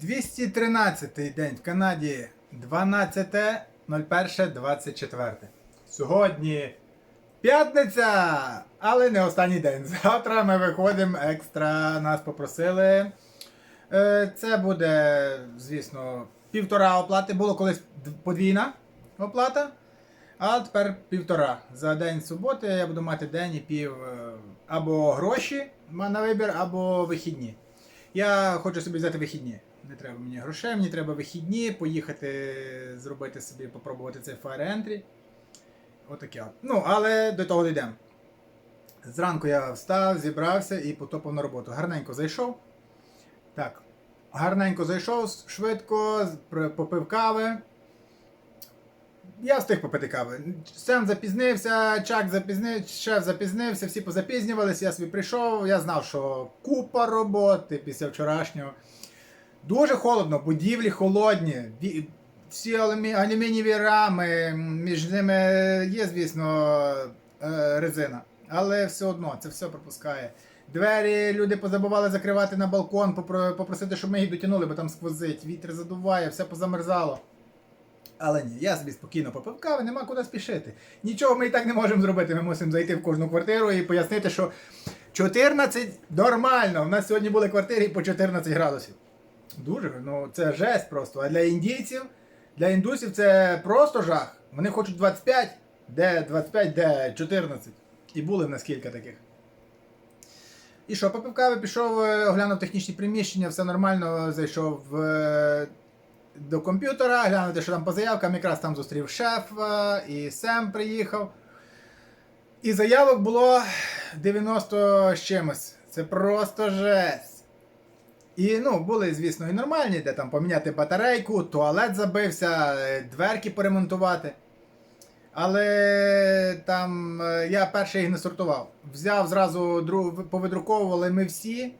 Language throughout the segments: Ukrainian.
213 день в Канаді 12.01.24. Сьогодні п'ятниця, але не останній день. Завтра ми виходимо екстра. Нас попросили. Е, Це буде, звісно, півтора оплати. Було колись подвійна оплата, а тепер півтора. За день суботи я буду мати день і пів е, або гроші на вибір, або вихідні. Я хочу собі взяти вихідні. Не треба мені грошей, мені треба вихідні, поїхати зробити собі, попробувати цей Fire Entry. Отаке. от. Ну, але до того дійдемо. Зранку я встав, зібрався і потопав на роботу. Гарненько зайшов. Так. Гарненько зайшов, швидко, попив кави. Я встиг попити кави. Сем запізнився, Чак запізнився, шеф запізнився, всі позапізнювалися, я собі прийшов, я знав, що купа роботи після вчорашнього. Дуже холодно, будівлі холодні, всі алюмі... алюмінієві рами, між ними є, звісно, е, резина. Але все одно це все пропускає. Двері люди позабували закривати на балкон, попросити, щоб ми їх дотягнули, бо там сквозить, вітер задуває, все позамерзало. Але ні, я собі спокійно попив кави, нема куди спішити. Нічого ми і так не можемо зробити. Ми мусимо зайти в кожну квартиру і пояснити, що 14 нормально. У нас сьогодні були квартири по 14 градусів. Дуже, ну це жесть просто. А для індійців, для індусів це просто жах. Вони хочуть 25, де 25, де 14. І були в нас кілька таких. І що, попив кави, пішов, е, оглянув технічні приміщення, все нормально, зайшов е, до комп'ютера, глянути, що там по заявкам, якраз там зустрів шефа, і Сем приїхав. І заявок було 90 з чимось. Це просто жесть. І ну, були, звісно, і нормальні, де там поміняти батарейку, туалет забився, е, дверки поремонтувати. Але там е, я перший їх не сортував. Взяв зразу, дру- повидруковували ми всі.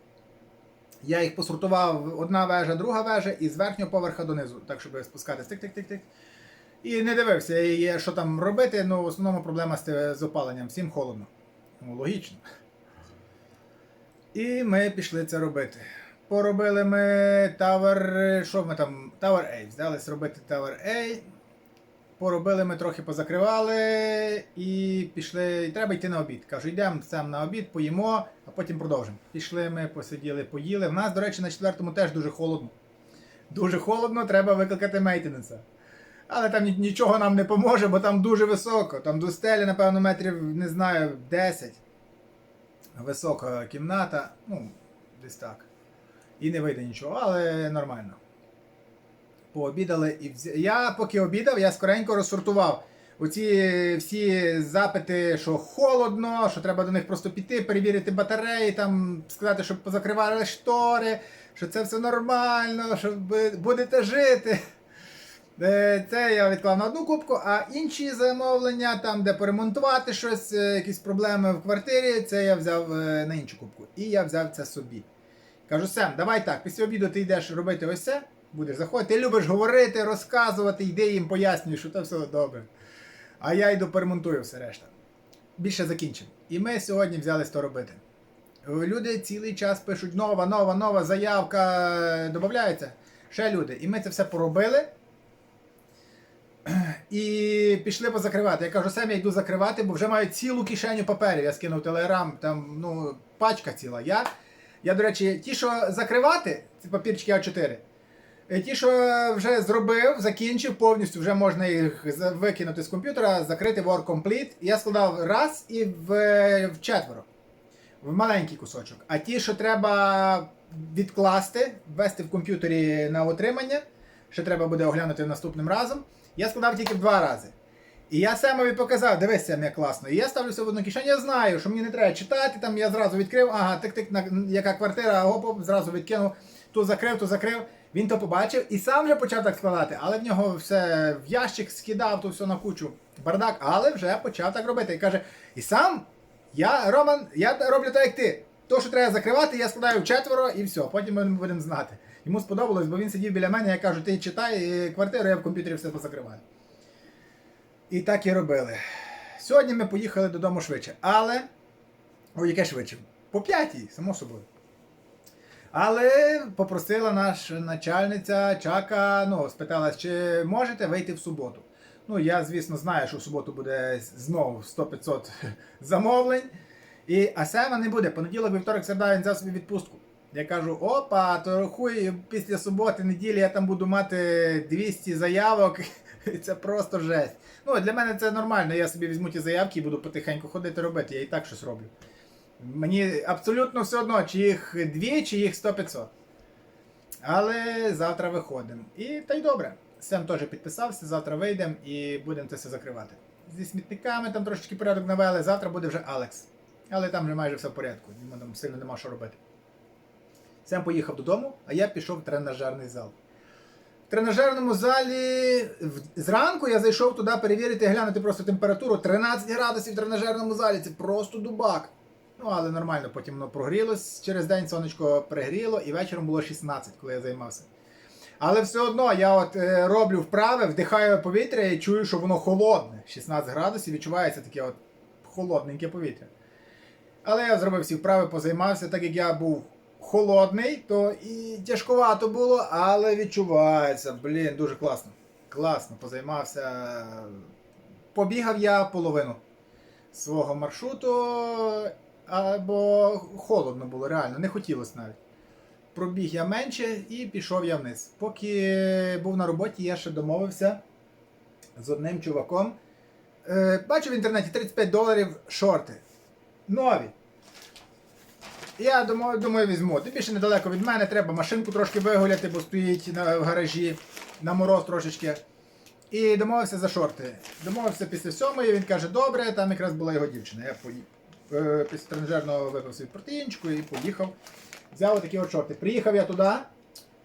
Я їх посортував одна вежа, друга вежа, і з верхнього поверха донизу, так щоб спускатись тик-тик-тик-тик. І не дивився, і що там робити. Ну, в основному проблема з, з опаленням. Всім холодно. Ну, логічно. І ми пішли це робити. Поробили ми Tower. Що ми там? Tower A. Взялись робити Tower A. Поробили ми трохи позакривали і пішли. І треба йти на обід. Кажу, йдемо сам на обід, поїмо, а потім продовжимо. Пішли ми, посиділи, поїли. В нас, до речі, на четвертому теж дуже холодно. Дуже холодно, треба викликати мейтененса. Але там нічого нам не поможе, бо там дуже високо. Там до стелі, напевно, метрів, не знаю, 10. Висока кімната. Ну, десь так. І не вийде нічого, але нормально. Пообідали і вз... Я поки обідав, я скоренько розсортував. Оці всі запити, що холодно, що треба до них просто піти, перевірити батареї, там сказати, щоб позакривали штори, що це все нормально, що будете жити. Е, Це я відклав на одну кубку, а інші замовлення, там, де поремонтувати щось, е, якісь проблеми в квартирі, це я взяв е, на іншу кубку. І я взяв це собі. Кажу, Сем, давай так, після обіду ти йдеш робити ось це, будеш заходити, ти любиш говорити, розказувати, йди їм пояснюєш, що це все добре. А я йду поремонтую все решта. Більше закінчимо. І ми сьогодні взялись то робити. Люди цілий час пишуть нова, нова, нова заявка, додається. Ще люди. І ми це все поробили. І пішли позакривати. Я кажу, Сем, я йду закривати, бо вже маю цілу кишеню паперів. Я скинув телеграм, там ну, пачка ціла. Я, я, до речі, ті, що закривати, це папірчики А4. е, Ті, що вже зробив, закінчив повністю, вже можна їх викинути з комп'ютера, закрити Word Complete. Я складав раз і в, в четверо. В маленький кусочок. А ті, що треба відкласти, ввести в комп'ютері на отримання, ще треба буде оглянути наступним разом. Я складав тільки в два рази. І я Семові показав, дивись, як класно. І я ставлю все в одну кишеню, я знаю, що мені не треба читати, там я зразу відкрив, ага, тик-тик, яка квартира, оп-оп, зразу відкинув, ту закрив, ту закрив. Він то побачив і сам вже почав так складати, але в нього все в ящик скидав, то все на кучу бардак, але вже почав так робити. І каже: і сам я, Роман, я роблю так, як ти. То, що треба закривати, я складаю в четверо і все, потім ми будемо знати. Йому сподобалось, бо він сидів біля мене, я кажу, ти читай е, квартиру, я в комп'ютері все позакриваю. І так і робили. Сьогодні ми поїхали додому швидше, але. О, яке швидше? По п'ятій, само собою. Але попросила наша начальниця Чака, ну, спитала, чи можете вийти в суботу. Ну, я, звісно, знаю, що в суботу буде знову 100-500 замовлень. І, а саме не буде. Понеділок, вівторок, середа він взяв собі відпустку. Я кажу, опа, то рахуй, після суботи, неділі я там буду мати 200 заявок. Це просто жесть. Ну, для мене це нормально. Я собі візьму ті заявки і буду потихеньку ходити робити. Я і так щось роблю. Мені абсолютно все одно, чи їх дві, чи їх 100-500. Але завтра виходимо. І та й добре. Сем теж підписався, завтра вийдемо і будемо це все закривати. Зі смітниками там трошечки порядок навели, завтра буде вже Алекс. Але там вже майже все в порядку, йому там сильно нема що робити. Сем поїхав додому, а я пішов в тренажерний зал. Тренажерному залі зранку я зайшов туди перевірити, глянути просто температуру. 13 градусів в тренажерному залі. Це просто дубак. Ну, але нормально, потім воно прогрілось. Через день сонечко пригріло, і вечором було 16, коли я займався. Але все одно я от е, роблю вправи, вдихаю повітря і чую, що воно холодне. 16 градусів, відчувається таке от холодненьке повітря. Але я зробив всі вправи, позаймався, так як я був холодний, то і тяжкувато було, але відчувається. Блін, дуже класно. Класно, позаймався. Побігав я половину свого маршруту, або холодно було, реально, не хотілося навіть. Пробіг я менше і пішов я вниз. Поки був на роботі, я ще домовився з одним чуваком. Е, бачу в інтернеті 35 доларів шорти. Нові. Я думаю, думаю, візьму. Тим більше недалеко від мене, треба машинку трошки вигуляти, бо стоїть на, в гаражі на мороз трошечки. І домовився за шорти. Домовився після сьомої, він каже, добре, там якраз була його дівчина. Я поїхав. Е, після тренажерного випив свій протеїнчику і поїхав. Взяв такі от шорти. Приїхав я туди.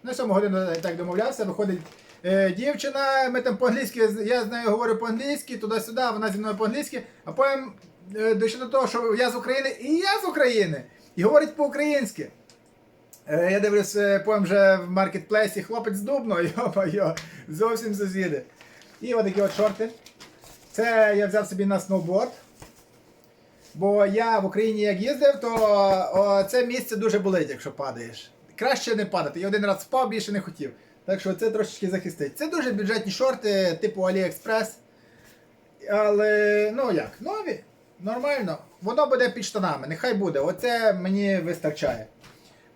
На сьому годину так домовлявся, виходить е, дівчина, ми там по-англійськи, я з нею говорю по-англійськи, туди-сюди, вона зі мною по-англійськи, а потім е, дійшло до того, що я з України і я з України. І говорить по-українськи. Е, я дивлюсь, е, потім вже в маркетплейсі хлопець з Дубно, йо-йо, зовсім сусіди. І отакі от шорти. Це я взяв собі на сноуборд. Бо я в Україні як їздив, то о, це місце дуже болить, якщо падаєш. Краще не падати. Я один раз впав, більше не хотів. Так що це трошечки захистить. Це дуже бюджетні шорти, типу AliExpress. Але ну як, нові, нормально. Воно буде під штанами, нехай буде. Оце мені вистачає.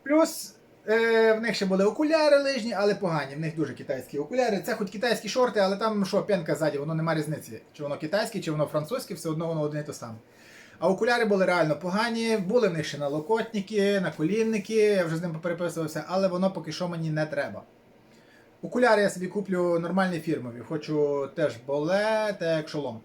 Плюс е, в них ще були окуляри лижні, але погані. В них дуже китайські окуляри. Це хоч китайські шорти, але там що, пенка ззаді, воно нема різниці. Чи воно китайське, чи воно французьке, все одно воно одне і те саме. А окуляри були реально погані, були в них ще налокотники, наколінники, я вже з ним попереписувався, але воно поки що мені не треба. Окуляри я собі куплю нормальні фірмові, хочу теж боле та як шолом.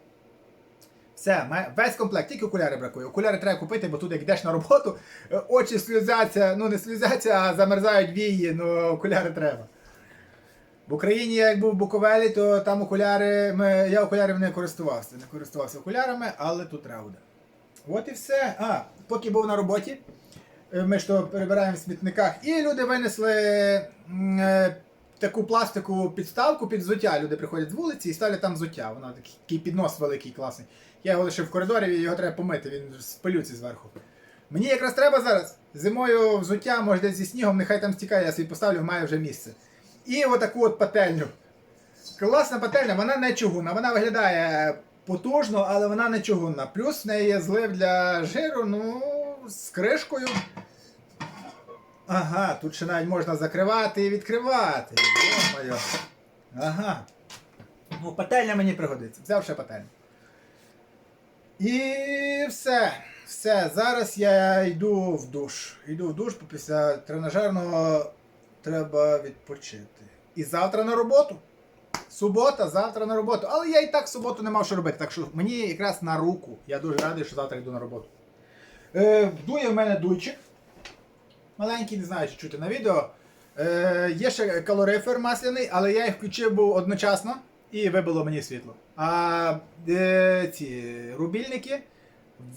Все, весь комплект, тільки окуляри бракує. Окуляри треба купити, бо тут як йдеш на роботу, е, очі сльозяться, ну не сльозяться, а замерзають вії, ну окуляри треба. В Україні як був в Буковелі, то там окуляри, ми, я окулярів не користувався. Не користувався окулярами, але тут треба. От і все. А, поки був на роботі, е, ми ж то перебираємо в смітниках, і люди винесли е, таку пластикову підставку під взуття. Люди приходять з вулиці і ставлять там взуття. Воно такий, піднос великий, класний. Я його лишив в коридорі, його треба помити, він з пилюці зверху. Мені якраз треба зараз. Зимою взуття, може десь зі снігом, нехай там стікає, я собі поставлю, має вже місце. І отаку от пательню. Класна пательня, вона не чугунна, вона виглядає потужно, але вона не чугунна. Плюс в неї є злив для жиру, ну, з кришкою. Ага, тут ще навіть можна закривати і відкривати. Йо-моє. Ага. Ну, пательня мені пригодиться. Взяв ще пательню. І все. Все. Зараз я йду в душ. Йду в душ, бо після тренажерного треба відпочити. І завтра на роботу. Субота, завтра на роботу. Але я і так в суботу не мав що робити. Так що мені якраз на руку. Я дуже радий, що завтра йду на роботу. Е, дує в мене дуйчик. Маленький, не знаю, чи чути на відео. Е, є ще калорифер масляний, але я їх включив був одночасно і вибило мені світло. А е, ці рубільники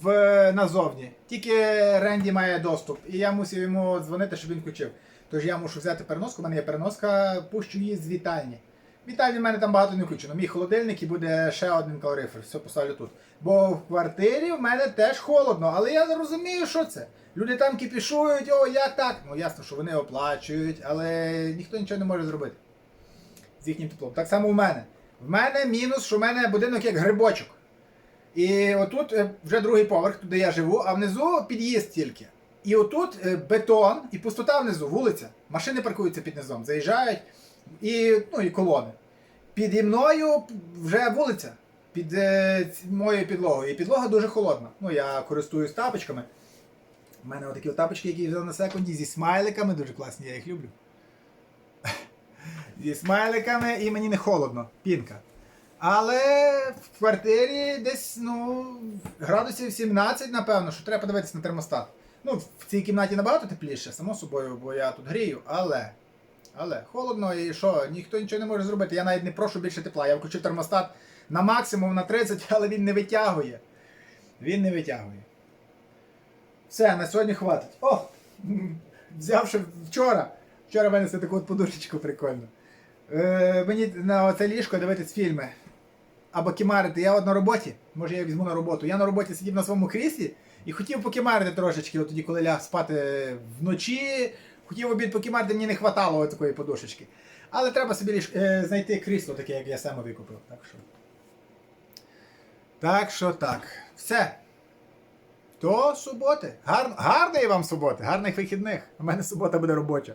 в, назовні. Тільки Ренді має доступ. І я мусив йому дзвонити, щоб він включив. Тож я мушу взяти переноску, у мене є переноска, пущу її з вітальні. Вітальні в мене там багато не включено. Мій холодильник і буде ще один калорифер. Все поставлю тут. Бо в квартирі в мене теж холодно, але я розумію, що це. Люди там кипішують, о, як так? Ну ясно, що вони оплачують, але ніхто нічого не може зробити. З їхнім теплом. Так само в мене. В мене мінус, що в мене будинок як грибочок. І отут е, вже другий поверх, туди я живу, а внизу під'їзд тільки. І отут е, бетон і пустота внизу, вулиця. Машини паркуються під низом, заїжджають і, ну, і колони. Піді мною вже вулиця під е, моєю підлогою. І підлога дуже холодна. Ну, я користуюсь тапочками. У мене отакі тапочки, які взяв на секунді, зі смайликами, дуже класні, я їх люблю. зі смайликами і мені не холодно, пінка. Але в квартирі десь, ну, градусів 17, напевно, що треба подивитися на термостат. Ну, в цій кімнаті набагато тепліше, само собою, бо я тут грію, але. Але холодно і що, ніхто нічого не може зробити. Я навіть не прошу більше тепла. Я включив термостат на максимум на 30, але він не витягує. Він не витягує. Все, на сьогодні хватить. О! Взявши вчора. Вчора в мене таку от подушечку прикольну. Е, мені на оце ліжко дивитись фільми. Або кімарити. Я от на роботі, може я візьму на роботу. Я на роботі сидів на своєму кріслі і хотів покімарити трошечки, от тоді, коли ляг спати вночі. Хотів обід покімарити, мені не хватало такої подушечки. Але треба собі ліж, е, знайти крісло таке, як я саме викупив. Так що. Так що так. Все. До суботи. Гар... Гарної вам суботи, гарних вихідних. У мене субота буде робоча.